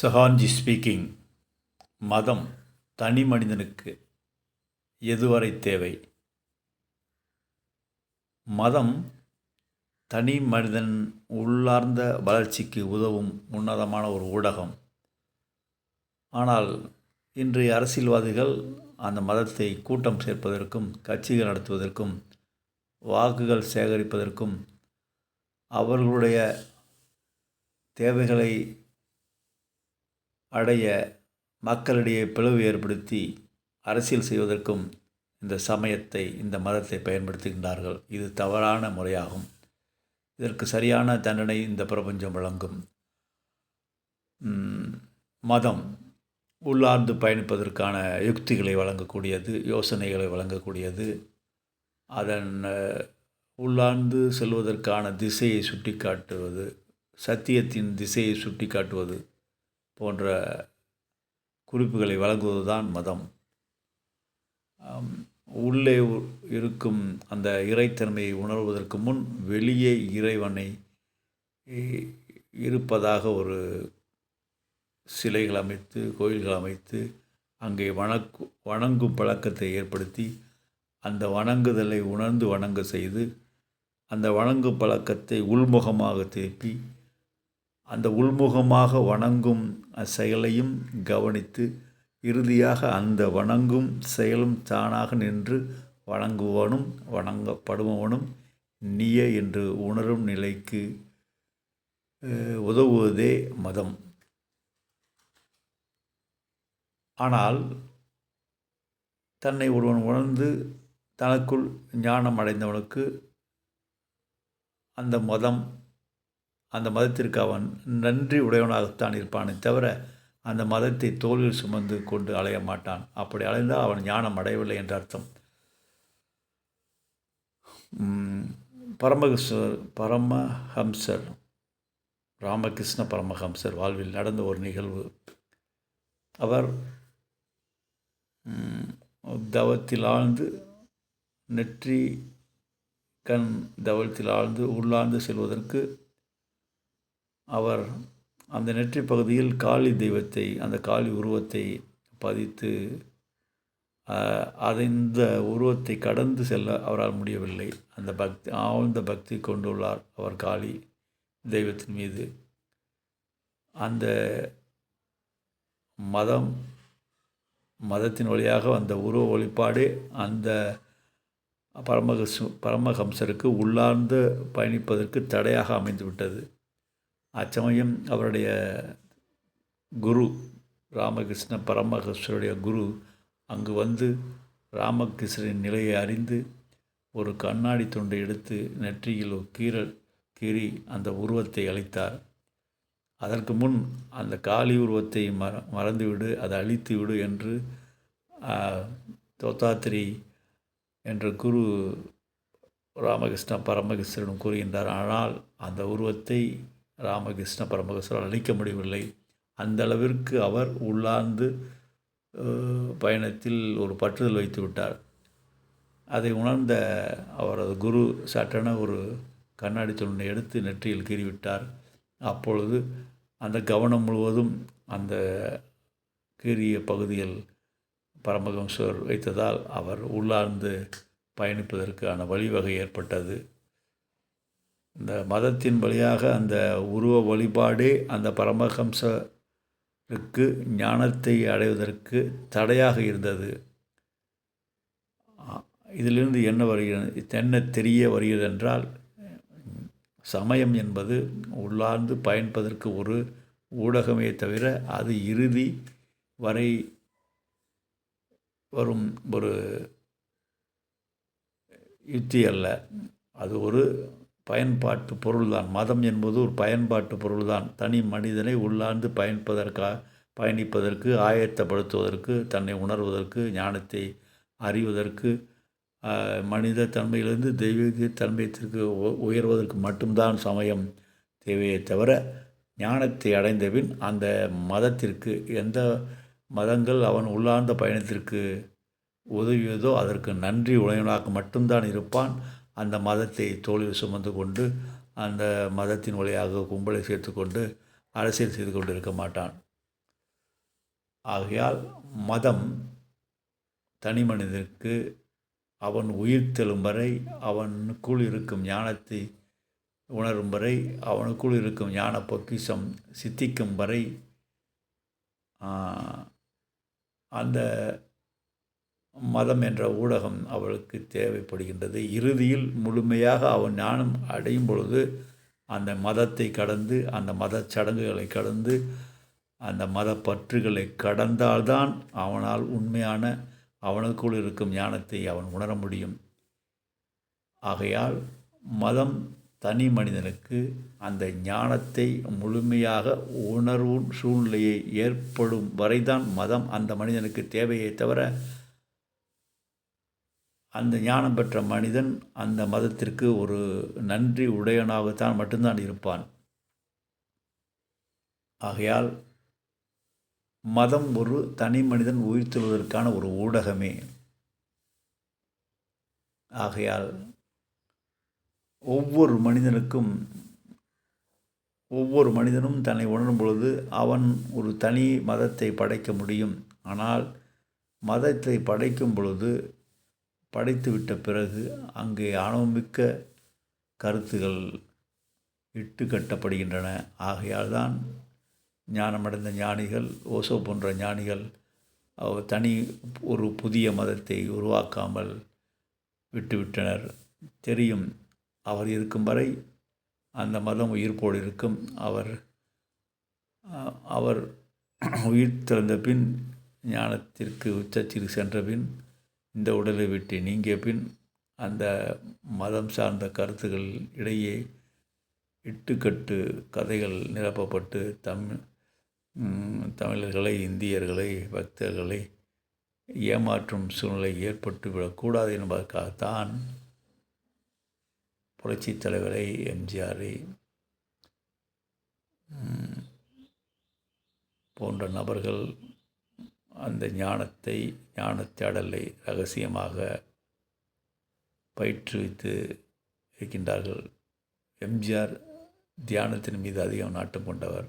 சஹான்ஜி speaking மதம் தனி மனிதனுக்கு எதுவரை தேவை? மதம் தனி மனிதன் உள்ளார்ந்த வளர்ச்சிக்கு உதவும் உன்னதமான ஒரு ஊடகம். ஆனால் இன்றைய அரசியல்வாதிகள் அந்த மதத்தை கூட்டம் சேர்ப்பதற்கும் கட்சிகள் நடத்துவதற்கும் வாக்குகள் சேகரிப்பதற்கும் அவர்களுடைய தேவைகளை அடைய மக்களிடையே பிளவு ஏற்படுத்தி அரசியல் செய்வதற்கும் இந்த சமயத்தை இந்த மதத்தை பயன்படுத்துகின்றார்கள். இது தவறான முறையாகும். இதற்கு சரியான தண்டனை இந்த பிரபஞ்சம் வழங்கும். மதம் உள்ளார்ந்து பயணிப்பதற்கான யுக்திகளை வழங்கக்கூடியது யோசனைகளை வழங்கக்கூடியது. அதன் உள்ளார்ந்து செல்வதற்கான திசையை சுட்டிக்காட்டுவது சத்தியத்தின் திசையை சுட்டிக்காட்டுவது போன்ற குறிப்புகளை வழங்குவதுதான் மதம். உள்ளே இருக்கும் அந்த இறைத்தன்மையை உணர்வதற்கு முன் வெளியே இறைவனை இருப்பதாக ஒரு சிலைகள் அமைத்து கோயில்கள் அமைத்து அங்கே வணக்கு வணங்கும் பழக்கத்தை ஏற்படுத்தி அந்த வணங்குதலை உணர்ந்து வணங்க செய்து அந்த வணங்கும் பழக்கத்தை உள்முகமாக திருப்பி அந்த உள்முகமாக வணங்கும் செயலையும் கவனித்து இறுதியாக அந்த வணங்கும் செயலும் தானாக நின்று வணங்குவனும் வணங்கப்படுபவனும் நீயே என்று உணரும் நிலைக்கு உதவுவதே மதம். ஆனால் தன்னை ஒருவன் உணர்ந்து தனக்குள் ஞானம் அடைந்தவனுக்கு அந்த மதம் அந்த மதத்திற்கு அவன் நன்றி உடையவனாகத்தான் இருப்பானே தவிர அந்த மதத்தை தோளில் சுமந்து கொண்டு அலைய மாட்டான். அப்படி அலைந்தால் அவன் ஞானம் அடையவில்லை என்ற அர்த்தம். உம், பரமகிருஷ்ணர் பரமஹம்சர் ராமகிருஷ்ண பரமஹம்சர் வாழ்வில் நடந்த ஒரு நிகழ்வு. அவர் தவத்தில் ஆழ்ந்து நெற்றி கண் தவத்தில் ஆழ்ந்து உள்ளார்ந்து செல்வதற்கு அவர் அந்த நெற்றி பகுதியில் காளி தெய்வத்தை அந்த காளி உருவத்தை பதித்து அதை இந்த உருவத்தை கடந்து செல்ல அவரால் முடியவில்லை. அந்த பக்தி ஆழ்ந்த பக்தி கொண்டுள்ளார் அவர் காளி தெய்வத்தின் மீது. அந்த மதம் மதத்தின் வழியாக அந்த உருவ வழிபாடு அந்த பரமஹம்ச பரமஹம்சருக்கு உள்ளார்ந்து பயணிப்பதற்கு தடையாக அமைந்துவிட்டது. அச்சமயம் அவருடைய குரு ராமகிருஷ்ண பரமகிருஷ்ணருடைய குரு அங்கு வந்து ராமகிருஷ்ணரின் நிலையை அறிந்து ஒரு கண்ணாடி துண்டை எடுத்து நெற்றியில் ஒரு கீறல் கீறி அந்த உருவத்தை அளித்தார் அதற்கு முன் அந்த காளி உருவத்தை மற மறந்துவிடு அதை அழித்து விடு என்று தோத்தாத்திரி என்ற குரு ராமகிருஷ்ண பரமகிருஷ்ணரிடம் கூறுகின்றார். ஆனால் அந்த உருவத்தை ராமகிருஷ்ண பரமகிருஷ்ணரால் அழிக்க முடியவில்லை. அந்த அளவிற்கு அவர் உள்ளார்ந்து பயணத்தில் ஒரு பற்றுதல் வைத்து விட்டார். அதை உணர்ந்த அவரது குரு சட்டென ஒரு கண்ணாடி துண்டை எடுத்து நெற்றியில் கீறிவிட்டார். அப்பொழுது அந்த கவனம் முழுவதும் அந்த கீறிய பகுதியில் பரமஹம்சர் வைத்ததால் அவர் உள்ளார்ந்து பயணிப்பதற்கான வழிவகை ஏற்பட்டது. இந்த மதத்தின் வழியாக அந்த உருவ வழிபாடே அந்த பரமஹம்சருக்கு ஞானத்தை அடைவதற்கு தடையாக இருந்தது. இதிலிருந்து என்ன வருகிறது? என்ன தெரிய வருகிறது என்றால் சமயம் என்பது உள்ளார்ந்து பயன்பதற்கு ஒரு ஊடகமே தவிர அது இறுதி வரை வரும் ஒரு யுக்தி அல்ல. அது ஒரு பயன்பாட்டு பொருள்தான். மதம் என்பது ஒரு பயன்பாட்டு பொருள்தான். தனி மனிதனை உள்ளார்ந்து பயன்பதற்காக பயணிப்பதற்கு ஆயத்தப்படுத்துவதற்கு தன்னை உணர்வதற்கு ஞானத்தை அறிவதற்கு மனித தன்மையிலிருந்து தெய்வீக தன்மையத்திற்கு உ- உயர்வதற்கு மட்டும்தான் சமயம் தேவையே தவிர ஞானத்தை அடைந்தபின் அந்த மதத்திற்கு எந்த மதங்கள் அவன் உள்ளார்ந்த பயணத்திற்கு உதவியதோ அதற்கு நன்றி உடையவனாக மட்டும்தான் இருப்பான். அந்த மதத்தை தோளில் சுமந்து கொண்டு அந்த மதத்தின் வழியாக கும்பலை சேர்த்துக்கொண்டு அரசியல் செய்து கொண்டு இருக்க மாட்டான். ஆகையால் மதம் தனி மனிதனுக்கு அவன் உயிர் தெழும் வரை அவனுக்குள் இருக்கும் ஞானத்தை உணரும் வரை அவனுக்குள் இருக்கும் ஞான பொக்கிஷம் சித்திக்கும் வரை அந்த மதம் என்ற ஊடகம் அவளுக்கு தேவைப்படுகின்றது. இறுதியில் முழுமையாக அவன் ஞானம் அடையும் பொழுது அந்த மதத்தை கடந்து அந்த மத சடங்குகளை கடந்து அந்த மத பற்றுகளை கடந்தால்தான் அவனால் உண்மையான அவனுக்குள் இருக்கும் ஞானத்தை அவன் உணர முடியும். ஆகையால் மதம் தனி மனிதனுக்கு அந்த ஞானத்தை முழுமையாக உணர்வும் சூழ்நிலையை ஏற்படும் வரைதான் மதம் அந்த மனிதனுக்கு தேவையை தவிர அந்த ஞானம் பெற்ற மனிதன் அந்த மதத்திற்கு ஒரு நன்றி உடையனாகத்தான் மட்டும்தான் இருப்பான். ஆகையால் மதம் ஒரு தனி மனிதன் உயிர்த்தெழுவதற்கான ஒரு ஊடகமே. ஆகையால் ஒவ்வொரு மனிதனுக்கும் ஒவ்வொரு மனிதனும் தன்னை உணரும் பொழுது அவன் ஒரு தனி மதத்தை படைக்க முடியும். ஆனால் மதத்தை படைக்கும் பொழுது படைத்துவிட்ட பிறகு அங்கே ஆணவமிக்க கருத்துகள் இட்டு கட்டப்படுகின்றன. ஆகையால் தான் ஞானமடைந்த ஞானிகள் ஓசோ போன்ற ஞானிகள் தனி ஒரு புதிய மதத்தை உருவாக்காமல் விட்டுவிட்டனர். தெரியும் அவர் இருக்கும் வரை அந்த மதம் உயிர்ப்போடு இருக்கும். அவர் அவர் உயிர் திறந்த பின் ஞானத்திற்கு உச்சத்திற்கு சென்ற பின் இந்த உடலை விட்டு நீங்கிய பின் அந்த மதம் சார்ந்த கருத்துக்கள் இடையே இட்டுக்கட்டு கதைகள் நிரப்பப்பட்டு தமிழ் தமிழர்களை இந்தியர்களை பக்தர்களை ஏமாற்றும் சூழ்நிலை ஏற்பட்டுவிடக்கூடாது என்பதற்காகத்தான் புரட்சித் தலைவரை எம்ஜிஆரை போன்ற நபர்கள் அந்த ஞானத்தை ஞானத்தேடலை ரகசியமாக பயிற்றுவித்து இருக்கின்றார்கள். எம்ஜிஆர் தியானத்தின் மீது அதிகம் நாட்டம் கொண்டவர்.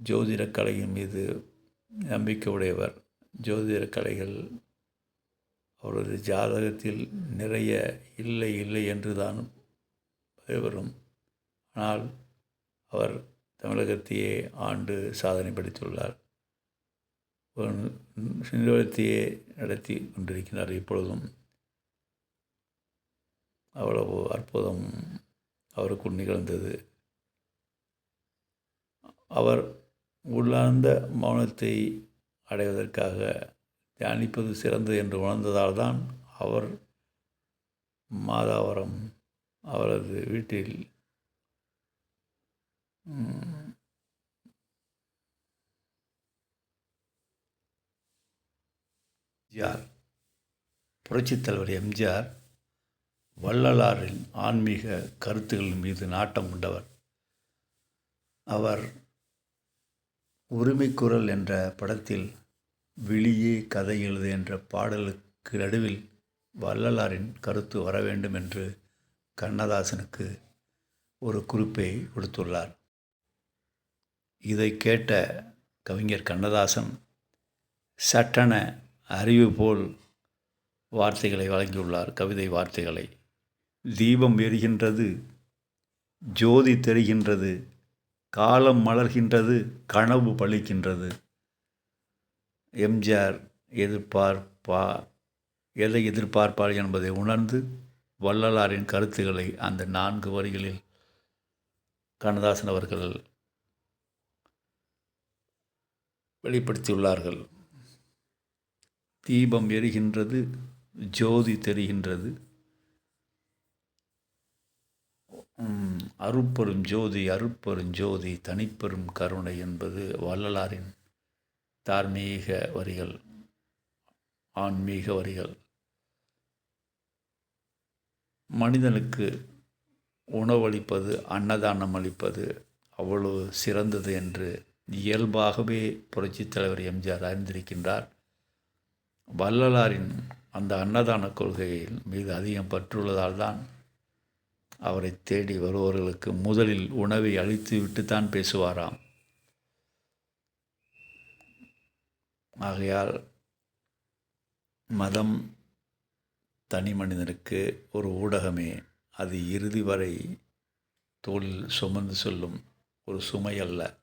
ஜோதிட கலையின் மீது நம்பிக்கை உடையவர். ஜோதிட கலைகள் அவரது ஜாதகத்தில் நிறைய இல்லை இல்லை என்று தான் வரும் ஆனால் அவர் தமிழகத்தையே ஆண்டு சாதனை படைத்துள்ளார். சிந்தவளத்தையே நடத்தி கொண்டிருக்கிறார் இப்பொழுதும் அவ்வளவு அற்புதம் அவருக்குள் நிகழ்ந்தது. அவர் உள்ளார்ந்த மௌனத்தை அடைவதற்காக தியானிப்பது சிறந்தது என்று உணர்ந்ததால் தான் அவர் மாதாவரம் அவரது வீட்டில் எம்ஜிஆர் புரட்சித் தலைவர் எம்ஜிஆர் வள்ளலாரின் ஆன்மீக கருத்துக்கள் மீது நாட்டம் கொண்டவர். அவர் உரிமைக்குரல் என்ற படத்தில் வெளியே கதை எழுது என்ற பாடலுக்கு நடுவில் வள்ளலாரின் கருத்து வர வேண்டும் என்று கண்ணதாசனுக்கு ஒரு குறிப்பை கொடுத்துள்ளார். இதை கேட்ட கவிஞர் கண்ணதாசன் சட்டென அறிவு போல் வார்த்தைகளை வழங்கியுள்ளார். கவிதை வார்த்தைகளை. தீபம் எரிகின்றது ஜோதி தெரிகின்றது காலம் மலர்கின்றது கனவு பழிக்கின்றது. எம்ஜிஆர் எதிர்பார்ப்பா எதை எதிர்பார்ப்பார் என்பதை உணர்ந்து வள்ளலாரின் கருத்துக்களை அந்த நான்கு வரிகளில் கண்ணதாசன் அவர்கள் வெளிப்படுத்தியுள்ளார்கள். தீபம் எரிகின்றது ஜோதி தெரிகின்றது. அருப்பெரும் ஜோதி அருப்பெரும் ஜோதி தனிப்பெரும் கருணை என்பது வள்ளலாரின் தார்மீக வரிகள் ஆன்மீக வரிகள். மனிதனுக்கு உணவளிப்பது அன்னதானம் அளிப்பது அவ்வளவு சிறந்தது என்று இயல்பாகவே புரட்சித் தலைவர் எம்ஜிஆர் அறிந்திருக்கின்றார் வள்ளலாரின் அந்த அன்னதான கொள்கையில் மீது அதிகம் பற்றுள்ளதால் தான் அவரை தேடி வருபவர்களுக்கு முதலில் உணவை அழித்து விட்டுத்தான் பேசுவாராம். ஆகையால் மதம் தனி மனிதனுக்கு ஒரு ஊடகமே அது இறுதி வரை தோளில் சுமந்து செல்லும் ஒரு சுமை அல்ல